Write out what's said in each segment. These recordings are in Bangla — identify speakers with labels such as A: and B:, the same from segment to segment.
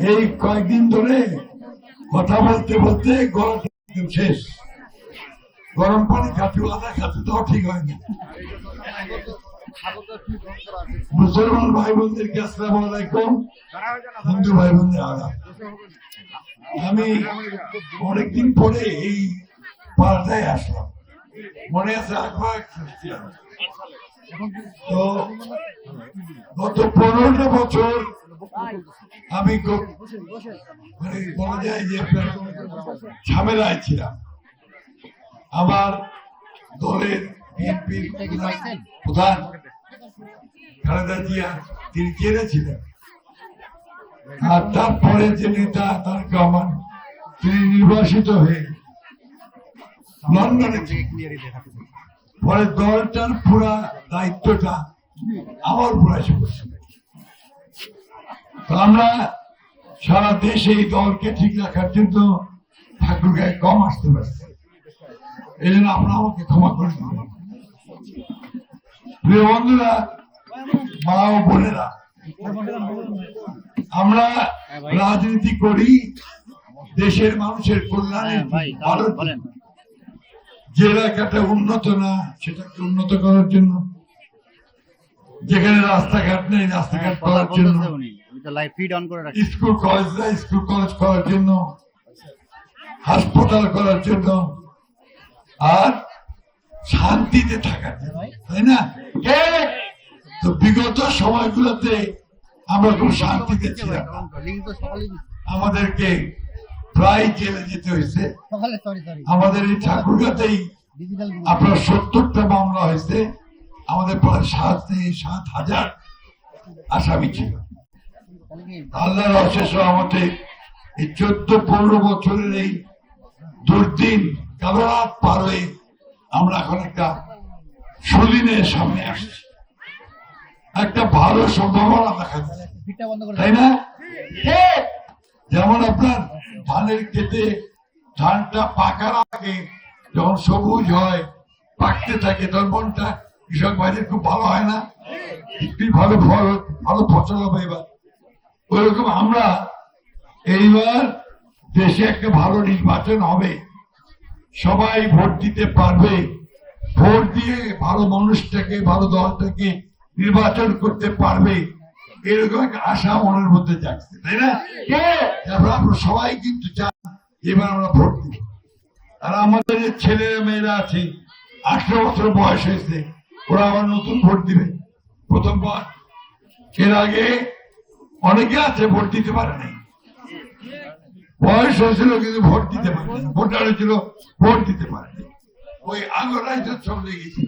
A: এই কয়েকদিন ধরে কথা বলতে বলতে একদম শেষ। গরম পানি খাতে আদা খাতে তাও ঠিক হয়নি মুসলমান ভাই আলাইকুম? হিন্দু ভাই বোনদের আদাব আমি অনেকদিন পরে এই পাড়াটায় আসলাম। মনে আছে ছিলাম। তো গত পনেরোটা বছর আমি খুব মানে বলা যায় যে ঝামেলায় ছিলাম। আমার দলের বিএনপির প্রধান খালেদা জিয়া তিনি আর তারপরে যে নেতা তার রহমান তিনি নির্বাসিত হয়ে লন্ডনে। পরে দলটার পুরা দায়িত্বটা আমার উপর এসে আমরা সারা দেশে এই দলকে ঠিক রাখার জন্য ঠাকুর গায়ে কম আসতে পারছে। এই জন্য আপনারা আমাকে ক্ষমা করে দিবেন। প্রিয় বন্ধুরা মা ও বোনেরা আমরা রাজনীতি করি দেশের মানুষের কল্যাণে
B: হ্যাঁ,
A: যে এলাকাটা উন্নত না সেটাকে উন্নত করার জন্য যেখানে রাস্তাঘাট নেই রাস্তাঘাট করার জন্য
B: তো ফিড অন করে রাখছি
A: স্কুল কলেজ স্কুল কলেজ করার জন্য হাসপাতাল করার জন্য। আর শান্তিতে থাকার জন্য তাই না? তো বিগত সময়গুলোতে আমরা খুব শান্তিতে ছিলাম। আমাদেরকে প্রায় জেলে যেতে হয়েছে। আমাদের এই ঠাকুরগাতেই আপনার সত্তরটা মামলা হয়েছে। আমাদের প্রায় সাত সাত হাজার আসামি ছিল। আল্লাহর অশেষ রহমতে এই চোদ্দ পনেরো বছরের এই দুর্দিন কালো রাত পার হয়ে আমরা এখন একটা সুদিনের সামনে আসছি। একটা ভালো সম্ভাবনা দেখা তাই না? যেমন আপনার ধানের খেতে ধানটা পাকার আগে যখন সবুজ হয় পাকতে থাকে তখন মনটা কৃষক ভাইদের খুব ভালো হয় না? একটু ভালো ফল ভালো ফসল হবে এবার। ওইরকম আমরা এইবার দেশে একটা ভালো নির্বাচন হবে। সবাই ভোট দিতে পারবে। ভোট দিয়ে ভালো মানুষটাকে ভালো দলটাকে নির্বাচন করতে পারবে। এরকম একটা আশা মনের মধ্যে জাগছে তাই না? তারপর আমরা সবাই কিন্তু চান এবার আমরা ভোট দিব আর আমাদের যে ছেলেরা মেয়েরা আছে আঠারো বছর বয়স হয়েছে ওরা আবার নতুন ভোট দিবে। প্রথমবার। এর আগে অনেকে আছে, ভোট দিতে পারে নাই। বয়স হয়েছিল কিন্তু ভোট দিতে পারে ভোটার হয়েছিল ভোট দিতে পারেনি। ওই আগরাই তো চলে গেছে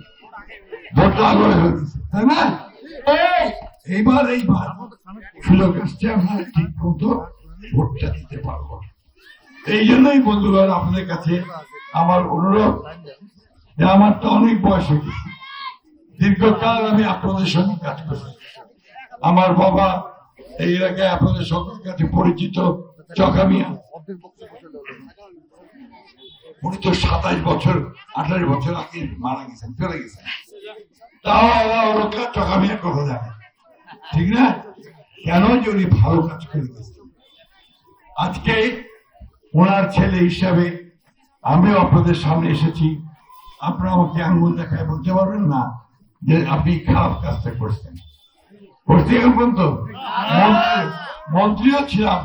A: ভোটটা আগরে হয়ে তাই না? এইবার এইবার সুযোগ আসছে, আমরা ঠিক মতো ভোটটা দিতে পারব। এই জন্যই, বন্ধুগণ, আপনাদের কাছে আমার অনুরোধ যে আমার তো অনেক বয়স হয়ে গেছে। দীর্ঘকাল আমি আপনাদের সঙ্গে কাজ করছি। আমার বাবা এই এলাকায় আপনাদের সকলের কাছে পরিচিত চকামিয়া উনি তো সাতাশ বছর, আঠাশ বছর আগে মারা গেছেন, চলে গেছেন। তাও আল্লাহ ওরকা চকামিয়া কথা জানে ঠিক না? কেন যে উনি ভালো কাজ করে গেছেন? আজকে ওনার ছেলে হিসাবে আমিও আপনাদের সামনে এসেছি। আপনারা আমাকে আঙ্গুল দেখায় বলতে পারবেন না যে আপনি খারাপ কাজটা করছেন। এখন পর্যন্ত মন্ত্রীও ছিলাম।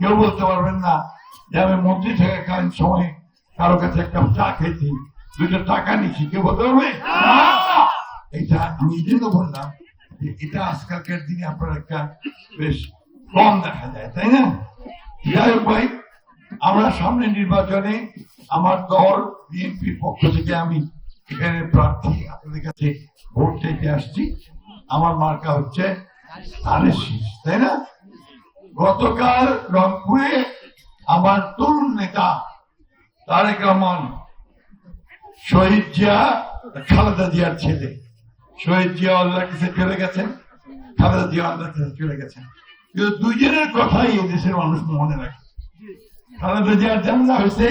A: কেউ বলতে পারবেন না যে আমি মন্ত্রী থাকাকালীন সময় কারও কাছে একটা চা খেয়েছি দুটো টাকা নিচ্ছি কেউ বলতে পারবে? এটা আমি জন্য বললাম যে এটা আজকালকার দিনে আপনার একটা বেশ কম দেখা যায় তাই না? যাই হোক ভাই আমরা সামনে নির্বাচনে আমার দল বিএনপির পক্ষ থেকে আমি এখানে প্রার্থী আপনাদের কাছে ভোট চাইতে আসছি। আমার মার্কা হচ্ছে তাই না? গতকাল রংপুরে আমার তরুণ নেতা তারেক রহমান, শহীদ জিয়া, খালেদা জিয়ার ছেলে। শহীদ জিয়া আল্লাহর কাছে চলে গেছেন, খালেদা জিয়া আল্লাহর কাছে চলে গেছেন। কিন্তু দুইজনের কথাই দেশের মানুষ মনে রাখে। খালেদা জিয়ার জানা হয়েছে,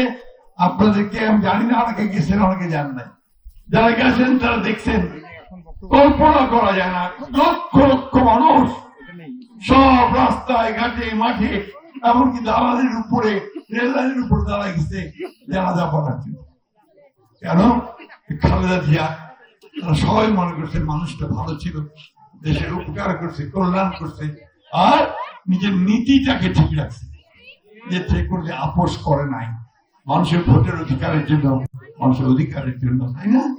A: আপনাদেরকে আমি জানি না, অনেকে গেছেন, অনেকে জান নাই। যারা গেছেন, তারা দেখছেন। কল্পনা করা যায় না। লক্ষ লক্ষ মানুষ সব রাস্তায়, ঘাটে, মাঠে, এমনকি দালালের উপরে, রেল লাইনের উপরে দাঁড়ায় গেছে, জানাজা পড়ার জন্য। কেন? খালেদা জিয়া, তারা সবাই মনে করছে মানুষটা ভালো ছিল, দেশের উপকার করছে, কল্যাণ করছে, আর নিজের নীতিটাকে ঠিক রাখছে। যে যে করলে আপোষ করে নাই। মানুষের ভোটের অধিকারের জন্য, মানুষের অধিকারের জন্য, তাই না?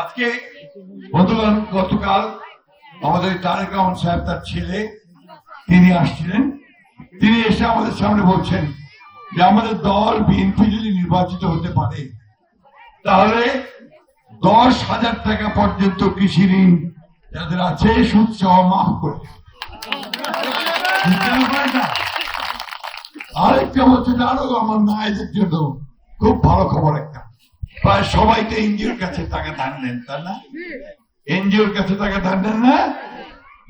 A: আজকে গতকাল গতকাল আমাদের তারেক রহমান সাহেব তার ছেলে, তিনি আসছিলেন। তিনি এসে আমাদের সামনে বলছেন যে, আমাদের দল বিএনপি যদি নির্বাচিত হতে পারে, তাহলে দশ হাজার টাকা পর্যন্ত কৃষি ঋণ যাদের আছে সুদ সহ মাফ করে? আরেকটা যে, আরও আমার মায়েদের জন্য খুব ভালো খবর একটা। প্রায় সবাই তো এনজিওর কাছে টাকা ধার নেন, তাই না? এনজিওর কাছে টাকা ধার নেন না?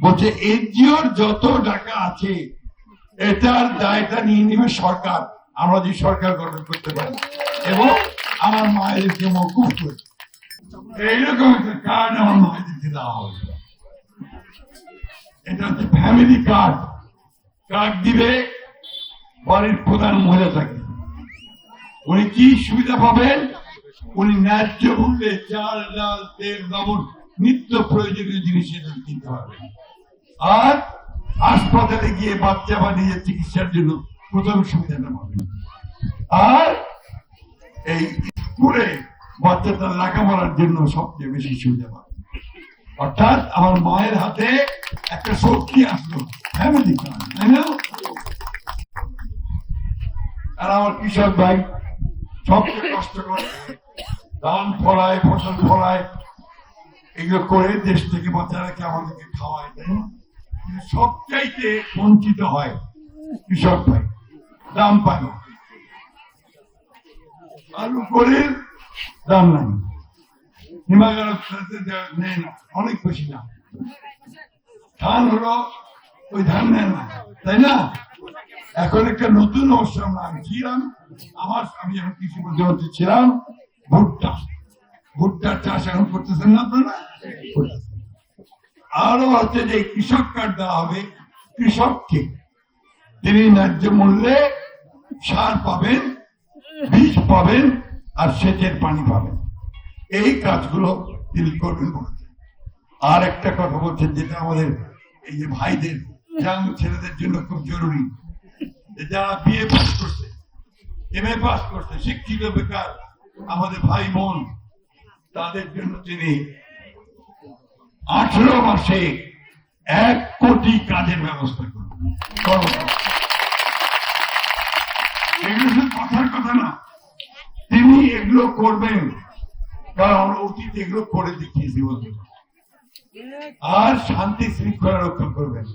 A: বলছে, এনজিওর যত টাকা আছে, এটার দায়টা নিয়ে নেবে সরকার। আমরা যে সরকার গঠন করতে পারি। এবং আমার মায়েদেরকে মকুব করে, এইরকম একটা কার্ড আমার মায়েদেরকে দেওয়া হবে এটা হচ্ছে ফ্যামিলি কার্ড কার্ড দিবে, বাড়ির প্রধান মহিলা থাকে। উনি কি সুবিধা পাবেন? উনি ন্যায্য মূল্যে চাল ডাল তেল লবণ নিত্য প্রয়োজনীয় জিনিস এনে কিনতে পারবেন আর হাসপাতালে গিয়ে বাচ্চা বা নিজের চিকিৎসার জন্য প্রথম সুবিধাটা পাবেন আর এই স্কুলে বাচ্চাটা লেখাপড়ার জন্য সবচেয়ে বেশি সুবিধা পাবে। অর্থাৎ আমার মায়ের হাতে একটা শক্তি আসলো ফ্যামিলি তাই না? আর আমার কৃষক ভাই সবচেয়ে কষ্ট করে ধান ফলায় ফসল ফলায় এগুলো করে দেশ থেকে বাচ্চারাকে আমাদেরকে খাওয়ায় তাই না সবচাইতে বঞ্চিত হয় কৃষক ভাই, দাম পায় না। আলু করে দাম নাই। হিমাগার নেয় না, অনেক বেশি না ধান হলো ওই ধান নেয় না, তাই না? এখন একটা নতুন অবস্থা আমরা আমি ছিলাম আমার আমি যখন কৃষি মন্ত্রী ছিলাম। ভুট্টা। ভুট্টার চাষ এখন করতেছেন না আপনারা? আরও হচ্ছে যে কৃষক কার্ড দেওয়া হবে। কৃষককে তিনি ন্যায্য মূল্যে সার পাবেন বীজ পাবেন আর সেচের পানি পাবেন। এই কাজগুলো তিনি করবেন বলেছেন আর একটা কথা বলছেন, যেটা আমাদের এই যে ভাইদের ইয়াং ছেলেদের জন্য খুব জরুরি। যে যারা পাস করছে পাস করছে, শিক্ষিত বেকার, আমাদের ভাই বোন, তাদের জন্য তিনি আঠেরো মাসে এক কোটি কাজের ব্যবস্থা করবেন এগুলো কথার কথা না, তিনি এগুলো করবেন, কারণ আমরা অতীত এগুলো করে দেখিয়েছি বলতে আর শান্তি শৃঙ্খলা রক্ষা করবেন।